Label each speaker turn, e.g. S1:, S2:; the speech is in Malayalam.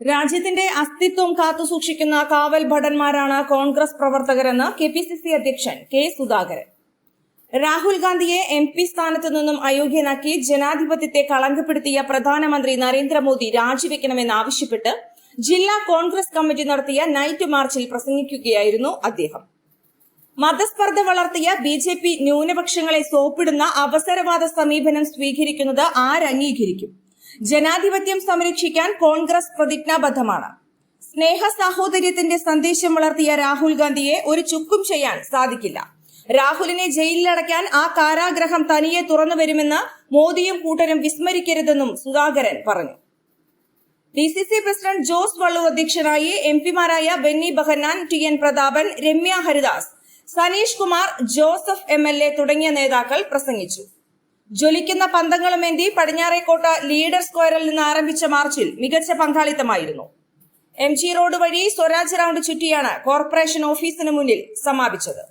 S1: രാജ്യത്തിന്റെ അസ്തിത്വം കാത്തുസൂക്ഷിക്കുന്ന കാവൽ ഭടന്മാരാണ് കോൺഗ്രസ് പ്രവർത്തകരെന്ന് കെ പി സി സി അധ്യക്ഷൻ കെ സുധാകരൻ. രാഹുൽ ഗാന്ധിയെ എം പി സ്ഥാനത്തു നിന്നും അയോഗ്യനാക്കി ജനാധിപത്യത്തെ കളങ്കപ്പെടുത്തിയ പ്രധാനമന്ത്രി നരേന്ദ്രമോദി രാജിവെക്കണമെന്നാവശ്യപ്പെട്ട് ജില്ലാ കോൺഗ്രസ് കമ്മിറ്റി നടത്തിയ നൈറ്റ് മാർച്ചിൽ പ്രസംഗിക്കുകയായിരുന്നു അദ്ദേഹം. മതസ്പർദ്ധ വളർത്തിയ ബി ജെ പി ന്യൂനപക്ഷങ്ങളെ സോപ്പിടുന്ന അവസരവാദ സമീപനം സ്വീകരിക്കുന്നത് ആരംഗീകരിക്കും. ജനാധിപത്യം സംരക്ഷിക്കാൻ കോൺഗ്രസ് പ്രതിജ്ഞാബദ്ധമാണ്. സ്നേഹ സാഹോദര്യത്തിന്റെ സന്ദേശം വളർത്തിയ രാഹുൽ ഗാന്ധിയെ ഒരു ചുക്കും ചെയ്യാൻ സാധിക്കില്ല. രാഹുലിനെ ജയിലിലടയ്ക്കാൻ ആ കാരാഗ്രഹം തനിയെ തുറന്നു വരുമെന്ന് മോദിയും കൂട്ടരും വിസ്മരിക്കരുതെന്നും സുധാകരൻ പറഞ്ഞു. D C C president Jose Valloor അധ്യക്ഷനായി M പിമാരായ Benny Behanan T N Prathapan Ramya Haridas Saneesh Kumar Joseph M L A തുടങ്ങിയ നേതാക്കൾ പ്രസംഗിച്ചു. ജ്വലിക്കുന്ന പന്തങ്ങളുമേന്തി പടിഞ്ഞാറേക്കോട്ട ലീഡർ സ്ക്വയറിൽ നിന്ന് ആരംഭിച്ച മാർച്ചിൽ മികച്ച പങ്കാളിത്തമായിരുന്നു. എം ജി റോഡ് വഴി സ്വരാജ് റൌണ്ട് ചുറ്റിയാണ് കോർപ്പറേഷൻ ഓഫീസിന് മുന്നിൽ സമാപിച്ചത്.